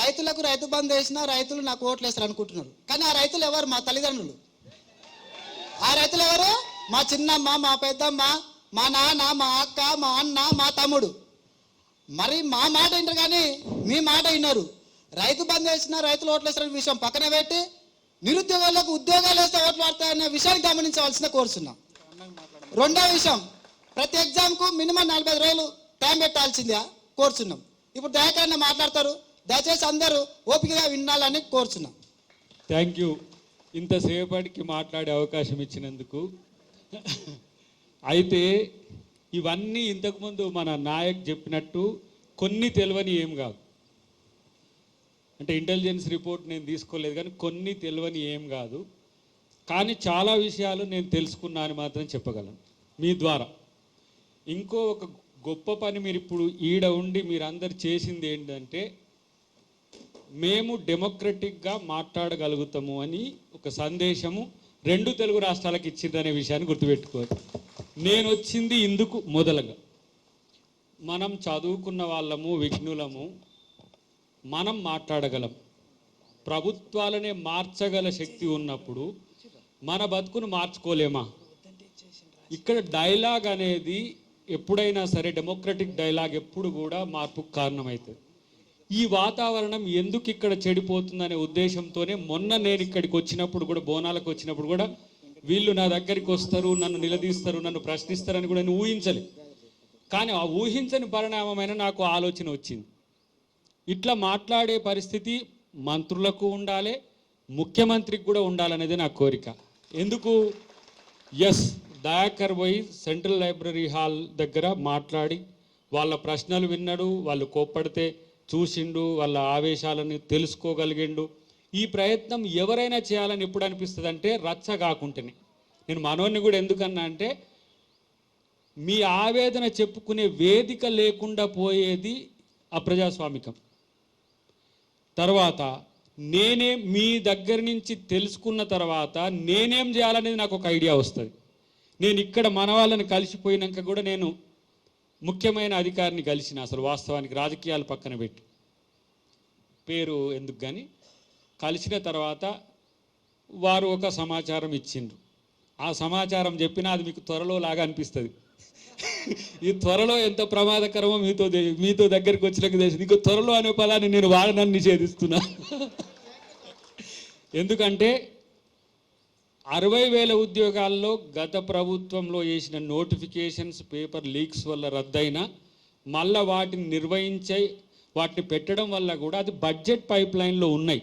రైతులకు రైతు బంధు వేసినా రైతులు నాకు ఓట్లు వేస్తారు అనుకుంటున్నారు. కానీ ఆ రైతులు ఎవరు? మా తల్లిదండ్రులు. ఆ రైతులు ఎవరు? మా చిన్నమ్మ మా పెద్దమ్మ మా నాన్న మా అక్క మా అన్న మా తమ్ముడు. మరి మా మాట వింటారు కానీ మీ మాట విన్నారు రైతు బంద్ వేసిన రైతులు ఓట్లు వేస్తారనే విషయం పక్కన పెట్టి నిరుద్యోగులకు ఉద్యోగాలు వేస్తే ఓట్లు పడతాయనే విషయాన్ని గమనించవలసిన కోరుతున్నాం రెండో విషయం ప్రతి ఎగ్జామ్కు మినిమం నలభై ఐదు రోజులు టైం పెట్టాల్సిందే కోరుచున్నాం. ఇప్పుడు దయకరణ మాట్లాడతారు. దయచేసి అందరూ ఓపికగా వినాలని కోరుచున్నా. థ్యాంక్ యూ ఇంతసేపటికి మాట్లాడే అవకాశం ఇచ్చినందుకు. అయితే ఇవన్నీ ఇంతకుముందు మన నాయక్ చెప్పినట్టు కొన్ని తెలియని ఏం కాదు. అంటే ఇంటెలిజెన్స్ రిపోర్ట్ నేను తీసుకోలేదు కానీ కొన్ని తెలియని ఏం కాదు. కానీ చాలా విషయాలు నేను తెలుసుకున్నా అని మాత్రం చెప్పగలను. మీ ద్వారా. ఇంకో ఒక గొప్ప పని మీరు ఇప్పుడు ఈడ ఉండి మీరందరు చేసింది ఏంటంటే మేము డెమోక్రటిక్గా మాట్లాడగలుగుతాము అని ఒక సందేశము రెండు తెలుగు రాష్ట్రాలకు ఇచ్చిందనే విషయాన్ని గుర్తుపెట్టుకోవాలి. నేను వచ్చింది ఇందుకు మొదలుగా. మనం చదువుకున్న వాళ్ళము విఘ్నులము మనం మాట్లాడగలం. ప్రభుత్వాలనే మార్చగల శక్తి ఉన్నప్పుడు మన బతుకును మార్చుకోలేమా? ఇక్కడ డైలాగ్ అనేది ఎప్పుడైనా సరే డెమోక్రటిక్ డైలాగ్ ఎప్పుడు కూడా మార్పుకు కారణమవుతుంది ఈ వాతావరణం ఎందుకు ఇక్కడ చెడిపోతుందనే ఉద్దేశంతోనే మొన్న నేను ఇక్కడికి వచ్చినప్పుడు కూడా బోనాలకు వచ్చినప్పుడు కూడా వీళ్ళు నా దగ్గరికి వస్తారు నన్ను నిలదీస్తారు నన్ను ప్రశ్నిస్తారని కూడా నేను ఊహించలే. కానీ ఆ ఊహించని పరిణామమైన నాకు ఆలోచన వచ్చింది. ఇట్లా మాట్లాడే పరిస్థితి మంత్రులకు ఉండాలి ముఖ్యమంత్రికి కూడా ఉండాలనేది నా కోరిక. ఎందుకు? ఎస్ దయాకర్ పోయి సెంట్రల్ లైబ్రరీ హాల్ దగ్గర మాట్లాడి వాళ్ళ ప్రశ్నలు విన్నాడు వాళ్ళు కోప్పడితే చూసిండు వాళ్ళ ఆవేశాలను తెలుసుకోగలిగిండు. ఈ ప్రయత్నం ఎవరైనా చేయాలని ఎప్పుడు అనిపిస్తుంది అంటే రచ్చ కాకుంటేనే. నేను మనోన్ని కూడా ఎందుకన్నా అంటే మీ ఆవేదన చెప్పుకునే వేదిక లేకుండా పోయేది అప్రజాస్వామికం తర్వాత నేనే మీ దగ్గర నుంచి తెలుసుకున్న తర్వాత నేనేం చేయాలనేది నాకు ఒక ఐడియా వస్తుంది. నేను ఇక్కడ మన వాళ్ళని కలిసిపోయినాక కూడా నేను ముఖ్యమైన అధికారిని కలిసిన అసలు వాస్తవానికి రాజకీయాలు పక్కన పెట్టి. పేరు ఎందుకు కానీ కలిసిన తర్వాత వారు ఒక సమాచారం ఇచ్చిండ్రు. ఆ సమాచారం చెప్పినా అది మీకు త్వరలో లాగా అనిపిస్తుంది. ఈ త్వరలో ఎంత ప్రమాదకరమో మీతో మీతో దగ్గరికి వచ్చినాక తెలిసింది ఇంకో త్వరలో అనే పదాన్ని నేను వాడనని నిషేధిస్తున్నా. ఎందుకంటే అరవై వేల ఉద్యోగాల్లో గత ప్రభుత్వంలో వేసిన నోటిఫికేషన్స్ పేపర్ లీక్స్ వల్ల రద్దయినా మళ్ళా వాటిని నిర్వహించే వాటిని పెట్టడం వల్ల కూడా అది బడ్జెట్ పైప్ లైన్లో ఉన్నాయి.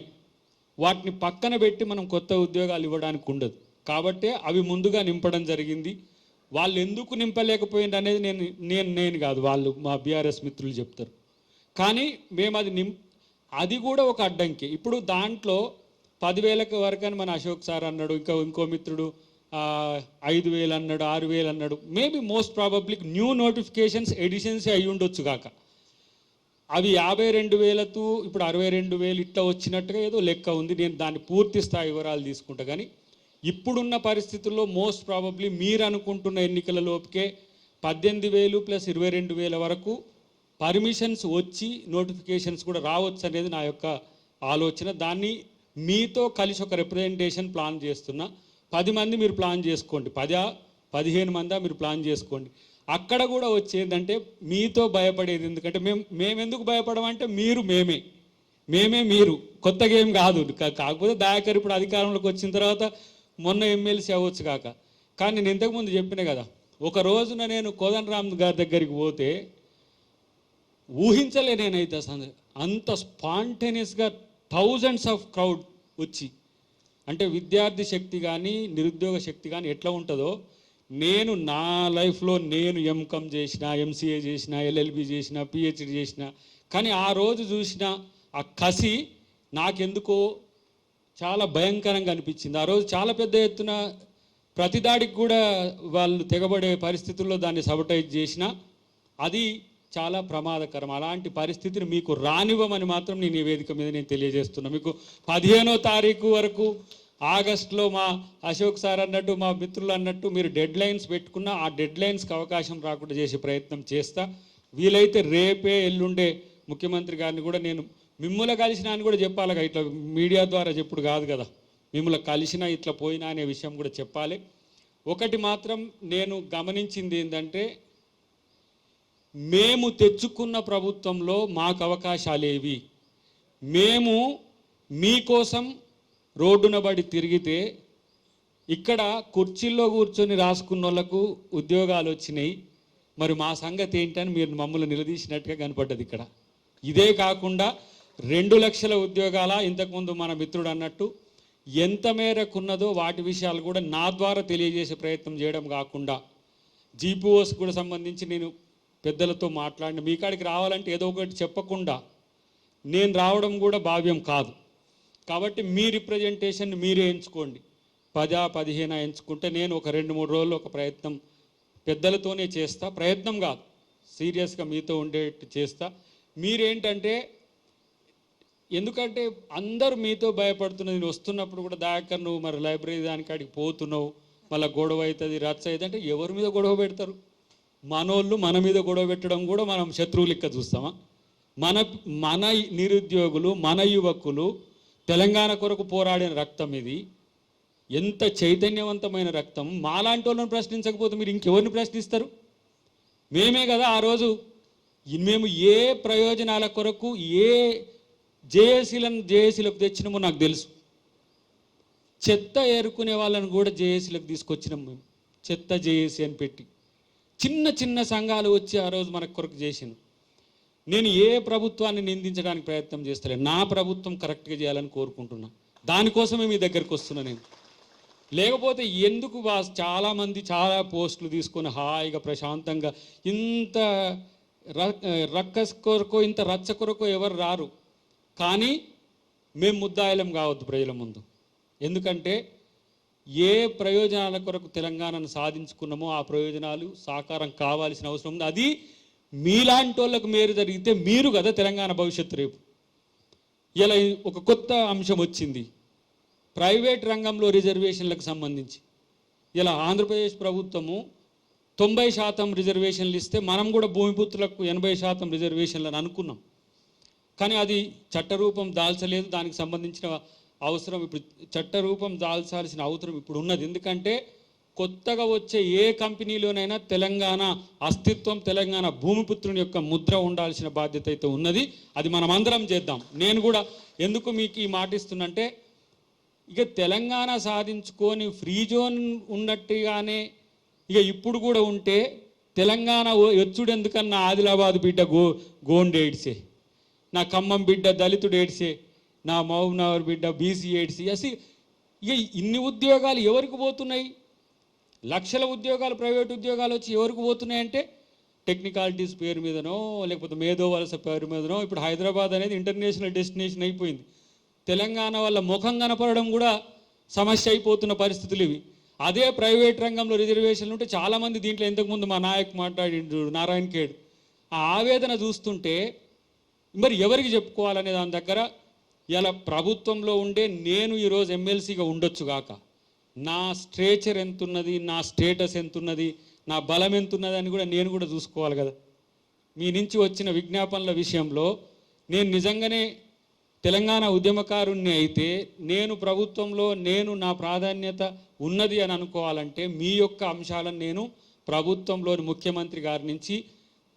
వాటిని పక్కన పెట్టి మనం కొత్త ఉద్యోగాలు ఇవ్వడానికి ఉండదు. కాబట్టి అవి ముందుగా నింపడం జరిగింది. వాళ్ళు ఎందుకు నింపలేకపోయింది అనేది నేను నేను నేను కాదు వాళ్ళు మా బీఆర్ఎస్ మిత్రులు చెప్తారు. కానీ మేము అది నిం అది కూడా ఒక అడ్డంకి. ఇప్పుడు దాంట్లో పదివేలకు వరకు అని మన అశోక్ సార్ అన్నాడు ఇంకా ఇంకో మిత్రుడు ఐదు వేలు అన్నాడు ఆరు వేలు అన్నాడు. Maybe most probably new notifications editions అయి ఉండొచ్చు కాక. అవి యాభై రెండు వేలతో ఇప్పుడు అరవై రెండు వేలు ఇట్లా వచ్చినట్టుగా ఏదో లెక్క ఉంది. నేను దాన్ని పూర్తి స్థాయి వివరాలు తీసుకుంటా కానీ ఇప్పుడున్న పరిస్థితుల్లో మోస్ట్ ప్రాబబ్లీ మీరు అనుకుంటున్న ఎన్నికల లోపుకే పద్దెనిమిది వేలు ప్లస్ ఇరవై రెండు వేల వరకు పర్మిషన్స్ వచ్చి నోటిఫికేషన్స్ కూడా రావచ్చు అనేది నా యొక్క ఆలోచన. దాన్ని మీతో కలిసి ఒక రిప్రజెంటేషన్ ప్లాన్ చేస్తున్నా. పది మంది మీరు ప్లాన్ చేసుకోండి. పదా పదిహేను మందా మీరు ప్లాన్ చేసుకోండి. అక్కడ కూడా వచ్చేదంటే మీతో భయపడేది ఎందుకంటే మేము మేము ఎందుకు భయపడమంటే మీరు మేమే. మేమే మీరు. కొత్తగా ఏం కాదు కాకపోతే దయాకర్ ఇప్పుడు అధికారంలోకి వచ్చిన తర్వాత మొన్న ఎమ్మెల్సీ అవ్వచ్చు కాక. కానీ నేను ఇంతకుముందు చెప్పిన కదా ఒక రోజున నేను కోదండరామ్ గారి దగ్గరికి పోతే ఊహించలే నేనైతే అసలు. అంత స్పాంటేనియస్గా థౌజండ్స్ ఆఫ్ క్రౌడ్ వచ్చి అంటే విద్యార్థి శక్తి కానీ నిరుద్యోగ శక్తి కానీ ఎట్లా ఉంటుందో నేను నా లైఫ్లో నేను ఎంకమ్ చేసిన ఎంసీఏ చేసిన ఎల్ఎల్బి చేసిన పిహెచ్డి చేసిన కానీ ఆ రోజు చూసిన ఆ కసి నాకెందుకో చాలా భయంకరంగా అనిపించింది. ఆ రోజు చాలా పెద్ద ఎత్తున ప్రతిదాడికి కూడా వాళ్ళు తెగబడే పరిస్థితుల్లో దాన్ని సబటైజ్ చేసిన అది చాలా ప్రమాదకరం. అలాంటి పరిస్థితిని మీకు రానివ్వమని మాత్రం నేను ఈ వేదిక మీద నేను తెలియజేస్తున్నా. మీకు పదిహేనో తారీఖు వరకు ఆగస్టులో మా అశోక్ సార్ అన్నట్టు మా మిత్రులు అన్నట్టు మీరు డెడ్ లైన్స్ పెట్టుకున్న ఆ డెడ్ లైన్స్కి అవకాశం రాకుండా చేసే ప్రయత్నం చేస్తా. వీలైతే రేపే ఎల్లుండే ముఖ్యమంత్రి గారిని కూడా నేను మిమ్మల్ని కలిసిన అని కూడా చెప్పాలి ఇట్లా మీడియా ద్వారా చెప్పుడు కాదు కదా. మిమ్మల్ని కలిసినా ఇట్లా పోయినా అనే విషయం కూడా చెప్పాలి. ఒకటి మాత్రం నేను గమనించింది ఏంటంటే మేము తెచ్చుకున్న ప్రభుత్వంలో మాకు అవకాశాలేవి. మేము మీకోసం రోడ్డున బడి తిరిగితే ఇక్కడ కుర్చీల్లో కూర్చొని రాసుకున్న వాళ్ళకు ఉద్యోగాలు వచ్చినాయి. మరి మా సంగతి ఏంటని మీరు మమ్మల్ని నిలదీసినట్టుగా కనపడ్డది ఇక్కడ. ఇదే కాకుండా రెండు లక్షల ఉద్యోగాల ఇంతకుముందు మన మిత్రుడు అన్నట్టు ఎంత మేరకు ఉన్నదో వాటి విషయాలు కూడా నా ద్వారా తెలియజేసే ప్రయత్నం చేయడం కాకుండా జీపీఓస్ కూడా సంబంధించి నేను పెద్దలతో మాట్లాడిన మీ కాడికి రావాలంటే ఏదో ఒకటి చెప్పకుండా నేను రావడం కూడా భావ్యం కాదు. కాబట్టి మీ రిప్రజెంటేషన్ మీరే ఎంచుకోండి. పదా పదిహేను ఎంచుకుంటే నేను ఒక రెండు మూడు రోజులు ఒక ప్రయత్నం పెద్దలతోనే చేస్తా. ప్రయత్నం కాదు సీరియస్గా మీతో ఉండేట్టు చేస్తా. మీరేంటంటే ఎందుకంటే అందరూ మీతో భయపడుతున్నది నేను వస్తున్నప్పుడు కూడా దాకర్ నువ్వు మరి లైబ్రరీ దానికాడికి పోతున్నావు మళ్ళీ గొడవ అవుతుంది రచ్చ అవుతుంది అంటే ఎవరి మీద గొడవ పెడతారు? మనోళ్ళు మన మీద గొడవ పెట్టడం కూడా మనం శత్రువు లెక్క చూస్తామా? మన మన నిరుద్యోగులు మన యువకులు తెలంగాణ కొరకు పోరాడిన రక్తం ఇది. ఎంత చైతన్యవంతమైన రక్తం. మాలాంటి వాళ్ళని ప్రశ్నించకపోతే మీరు ఇంకెవరిని ప్రశ్నిస్తారు? మేమే కదా ఆ రోజు మేము ఏ ప్రయోజనాల కొరకు ఏ జేఏసీలను జేఏసీలకు తెచ్చినామో నాకు తెలుసు. చెత్త ఏరుకునే వాళ్ళని కూడా జేఏసీలకు తీసుకొచ్చినాం మేము. చెత్త జేఏసీ అని పెట్టి. చిన్న చిన్న సంఘాలు వచ్చి ఆ రోజు మనకు కొరకు చేసింది నేను ఏ ప్రభుత్వాన్ని నిందించడానికి ప్రయత్నం చేస్తలేను నా ప్రభుత్వం కరెక్ట్గా చేయాలని కోరుకుంటున్నా. దానికోసమే మీ దగ్గరికి వస్తున్నా నేను. లేకపోతే ఎందుకు చాలామంది చాలా పోస్టులు తీసుకొని హాయిగా ప్రశాంతంగా ఇంత ర- రక్కస్ కొరకు ఇంత రచ్చ కొరకు ఎవరు రారు. కానీ మేము ముద్దాయిలం కావద్దు ప్రజల ముందు. ఎందుకంటే ఏ ప్రయోజనాల కొరకు తెలంగాణను సాధించుకున్నామో ఆ ప్రయోజనాలు సాకారం కావాల్సిన అవసరం ఉంది. అది మీలాంటి వాళ్ళకు మేలు జరిగితే మీరు కదా తెలంగాణ భవిష్యత్తు రేపు. ఇలా ఒక కొత్త అంశం వచ్చింది. ప్రైవేట్ రంగంలో రిజర్వేషన్లకు సంబంధించి. ఇలా ఆంధ్రప్రదేశ్ ప్రభుత్వము తొంభై శాతం రిజర్వేషన్లు ఇస్తే మనం కూడా భూమిపుత్రులకు ఎనభై శాతం రిజర్వేషన్లను అనుకున్నాం. కానీ అది చట్టరూపం దాల్చలేదు. దానికి సంబంధించిన అవసరం ఇప్పుడు చట్టరూపం దాల్చాల్సిన అవసరం ఇప్పుడు ఉన్నది. ఎందుకంటే కొత్తగా వచ్చే ఏ కంపెనీలోనైనా తెలంగాణ అస్తిత్వం తెలంగాణ భూమిపుత్రుని యొక్క ముద్ర ఉండాల్సిన బాధ్యత అయితే ఉన్నది. అది మనం అందరం చేద్దాం. నేను కూడా ఎందుకు మీకు ఈ మాట ఇస్తున్నంటే ఇక తెలంగాణ సాధించుకొని ఫ్రీ జోన్ ఉన్నట్టుగానే ఇక ఇప్పుడు కూడా ఉంటే తెలంగాణ ఎచ్చుడు ఎందుకన్నా ఆదిలాబాద్ బిడ్డ గో గోండేడ్సే. నా ఖమ్మం బిడ్డ దళితుడు ఏడ్సే నా మహబూబ్నగర్ బిడ్డ బీసీఏడ్సీ ఏడ్సి ఇక ఇన్ని ఉద్యోగాలు ఎవరికి పోతున్నాయి? లక్షల ఉద్యోగాలు ప్రైవేట్ ఉద్యోగాలు వచ్చి ఎవరికి పోతున్నాయంటే టెక్నికాలిటీస్ పేరు మీదనో లేకపోతే మేధో వలస పేరు మీదనో ఇప్పుడు హైదరాబాద్ అనేది ఇంటర్నేషనల్ డెస్టినేషన్ అయిపోయింది. తెలంగాణ వల్ల ముఖం కనపడడం కూడా సమస్య అయిపోతున్న పరిస్థితులు ఇవి. అదే ప్రైవేట్ రంగంలో రిజర్వేషన్లు ఉంటే చాలామంది దీంట్లో ఇంతకుముందు మా నాయక్ మాట్లాడిండు నారాయణ ఖేడ్. ఆ ఆవేదన చూస్తుంటే మరి ఎవరికి చెప్పుకోవాలనే దాని దగ్గర ఇలా ప్రభుత్వంలో ఉండే నేను ఈరోజు ఎమ్మెల్సీగా ఉండొచ్చు గాక. నా స్ట్రేచర్ ఎంతున్నది నా స్టేటస్ ఎంతున్నది నా బలం ఎంతున్నది అని కూడా నేను కూడా చూసుకోవాలి కదా. మీ నుంచి వచ్చిన విజ్ఞాపనల విషయంలో నేను నిజంగానే తెలంగాణ ఉద్యమకారుణ్ణి అయితే నేను ప్రభుత్వంలో నేను నా ప్రాధాన్యత ఉన్నది అని అనుకోవాలంటే మీ యొక్క అంశాలను నేను ప్రభుత్వంలోని ముఖ్యమంత్రి గారి నుంచి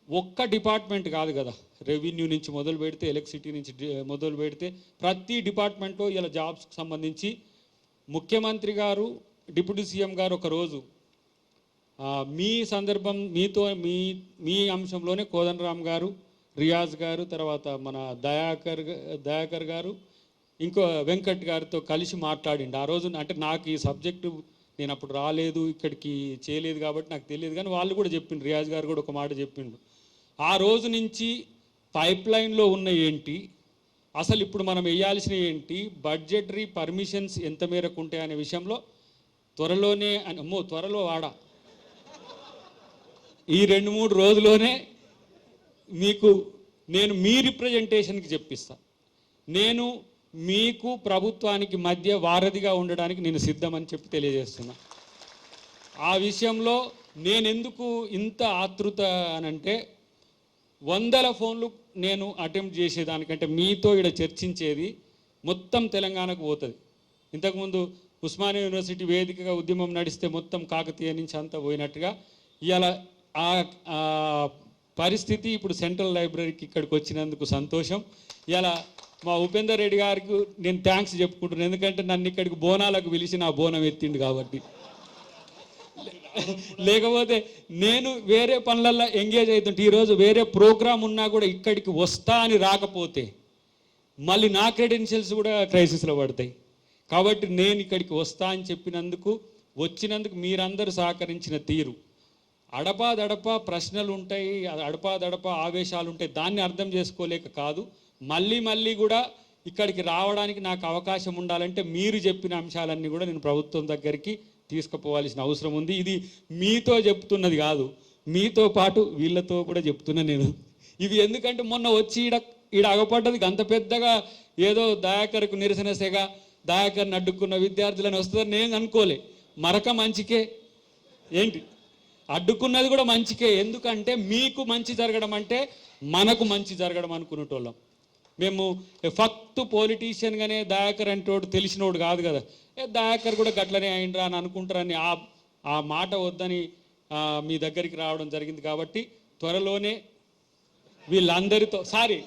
ఒక్క డిపార్ట్మెంట్ కాదు కదా. రెవెన్యూ నుంచి మొదలు పెడితే ఎలక్ట్రిసిటీ నుంచి మొదలు పెడితే ప్రతి డిపార్ట్మెంట్లో ఇలా జాబ్స్కి సంబంధించి ముఖ్యమంత్రి గారు డిప్యూటీ సీఎం గారు ఒక రోజు మీ సందర్భం మీతో మీ మీ అంశంలోనే కోదండరామ్ గారు రియాజ్ గారు తర్వాత మన దయాకర్ దయాకర్ గారు ఇంకో వెంకట్ గారితో కలిసి మాట్లాడిండు. ఆ రోజు అంటే నాకు ఈ సబ్జెక్టు నేను అప్పుడు రాలేదు ఇక్కడికి చేయలేదు కాబట్టి నాకు తెలియదు. కానీ వాళ్ళు కూడా చెప్పిండు రియాజ్ గారు కూడా ఒక మాట చెప్పిండు. ఆ రోజు నుంచి పైప్ లైన్లో ఉన్న ఏంటి? అసలు ఇప్పుడు మనం వేయాల్సిన ఏంటి? బడ్జెటరీ పర్మిషన్స్ ఎంత మేరకు ఉంటాయి అనే విషయంలో త్వరలోనే అని అమ్మో త్వరలో వాడా? ఈ రెండు మూడు రోజుల్లోనే మీకు నేను మీ రిప్రజెంటేషన్కి చెప్పిస్తా. నేను మీకు ప్రభుత్వానికి మధ్య వారధిగా ఉండడానికి నేను సిద్ధమని చెప్పి తెలియజేస్తున్నా. ఆ విషయంలో నేను ఎందుకు ఇంత ఆతృత అనంటే వందల ఫోన్లు నేను అటెంప్ట్ చేసేదానికంటే మీతో ఇక్కడ చర్చించేది మొత్తం తెలంగాణకు పోతుంది. ఇంతకుముందు ఉస్మానియా యూనివర్సిటీ వేదికగా ఉద్యమం నడిస్తే మొత్తం కాకతీయ నుంచి అంతా పోయినట్టుగా ఇవాళ ఆ పరిస్థితి ఇప్పుడు సెంట్రల్ లైబ్రరీకి ఇక్కడికి వచ్చినందుకు సంతోషం. ఇలా మా ఉపేందర్ రెడ్డి గారికి నేను థ్యాంక్స్ చెప్పుకుంటున్నాను ఎందుకంటే నన్ను ఇక్కడికి బోనాలకు పిలిచి నా బోనం ఎత్తిండు కాబట్టి. లేకపోతే నేను వేరే పనులలో ఎంగేజ్ అవుతుంటే ఈరోజు వేరే ప్రోగ్రామ్ ఉన్నా కూడా ఇక్కడికి వస్తా అని రాకపోతే మళ్ళీ నా క్రెడెన్షియల్స్ కూడా క్రైసిస్లో పడతాయి. కాబట్టి నేను ఇక్కడికి వస్తా అని చెప్పినందుకు వచ్చినందుకు మీరందరూ సహకరించిన తీరు. అడపా దడపా ప్రశ్నలు ఉంటాయి అడపా దడపా ఆవేశాలు ఉంటాయి దాన్ని అర్థం చేసుకోలేక కాదు. మళ్ళీ మళ్ళీ కూడా ఇక్కడికి రావడానికి నాకు అవకాశం ఉండాలంటే మీరు చెప్పిన అంశాలన్నీ కూడా నేను ప్రభుత్వం దగ్గరికి తీసుకుపోవాల్సిన అవసరం ఉంది. ఇది మీతో చెప్తున్నది కాదు. మీతో పాటు వీళ్ళతో కూడా చెప్తున్నా నేను. ఇవి ఎందుకంటే మొన్న వచ్చి ఈడ ఈడ అగపడ్డది. అంత పెద్దగా ఏదో దయాకర్కు నిరసన సెగ దయాకర్ని అడ్డుకున్న విద్యార్థులని వస్తుందని నేను అనుకోలే. మరక మంచికే. ఏంటి? అడ్డుకున్నది కూడా మంచికే. ఎందుకంటే మీకు మంచి జరగడం అంటే మనకు మంచి జరగడం అనుకునేటోళ్ళం. మేము ఫక్త్ పొలిటీషియన్గానే దయాకర్ అంటోడు తెలిసినోడు కాదు కదా. ఏ దయాకర్ కూడా గట్లనే అయిండ్రా అని అనుకుంటారని ఆ ఆ మాట వద్దని మీ దగ్గరికి రావడం జరిగింది కాబట్టి త్వరలోనే వీళ్ళందరితో సారీ.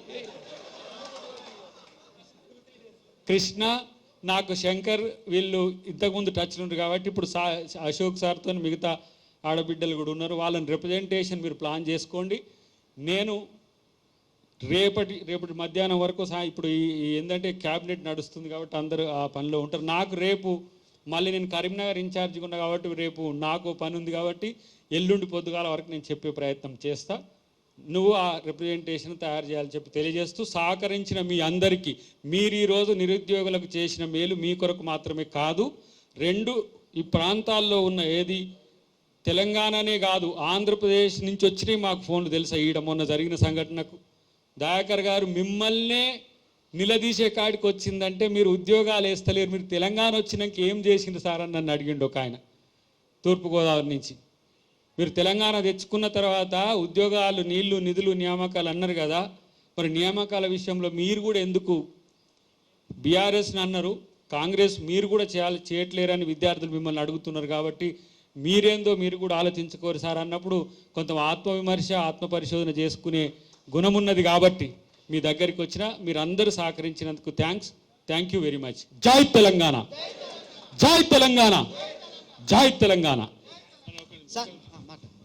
కృష్ణ నాకు శంకర్ వీళ్ళు ఇంతకుముందు టచ్ ఉంటారు కాబట్టి ఇప్పుడు సా అశోక్ సార్తో మిగతా ఆడబిడ్డలు కూడా ఉన్నారు. వాళ్ళని రిప్రజెంటేషన్ మీరు ప్లాన్ చేసుకోండి. నేను రేపటి రేపటి మధ్యాహ్నం వరకు సా ఇప్పుడు ఏంటంటే క్యాబినెట్ నడుస్తుంది కాబట్టి అందరూ ఆ పనిలో ఉంటారు. నాకు రేపు మళ్ళీ నేను కరీంనగర్ ఇన్ఛార్జ్గా ఉన్నా కాబట్టి రేపు నాకు పని ఉంది కాబట్టి ఎల్లుండి పొద్దుగాల వరకు నేను చెప్పే ప్రయత్నం చేస్తా. నువ్వు ఆ రిప్రజెంటేషన్ తయారు చేయాలని చెప్పి తెలియజేస్తూ సహకరించిన మీ అందరికీ మీరు ఈరోజు నిరుద్యోగులకు చేసిన మేలు మీ కొరకు మాత్రమే కాదు రెండు ఈ ప్రాంతాల్లో ఉన్న ఏది తెలంగాణనే కాదు ఆంధ్రప్రదేశ్ నుంచి వచ్చినాయి మాకు ఫోన్లు తెలుసా? ఈడ మొన్న జరిగిన సంఘటనకు దయాకర్ గారు మిమ్మల్నే నిలదీసే కాడికి వచ్చిందంటే మీరు ఉద్యోగాలు వేస్తలేరు. మీరు తెలంగాణ వచ్చినాక ఏం చేసింది సార్ అని నన్ను అడిగిండు ఒక ఆయన తూర్పుగోదావరి నుంచి. మీరు తెలంగాణ తెచ్చుకున్న తర్వాత ఉద్యోగాలు నీళ్ళు నిధులు నియామకాలు అన్నారు కదా. మరి నియామకాల విషయంలో మీరు కూడా ఎందుకు బీఆర్ఎస్ని అన్నారు? కాంగ్రెస్ మీరు కూడా చేయాలి చేయట్లేరని విద్యార్థులు మిమ్మల్ని అడుగుతున్నారు కాబట్టి మీరేందో మీరు కూడా ఆలోచించుకోరు సార్ అన్నప్పుడు కొంత ఆత్మవిమర్శ ఆత్మ పరిశోధన చేసుకునే గుణమున్నది కాబట్టి మీ దగ్గరికి వచ్చిన మీరందరూ సహకరించినందుకు thanks thank you very much జై తెలంగాణ. జై తెలంగాణ. జై తెలంగాణ. సార్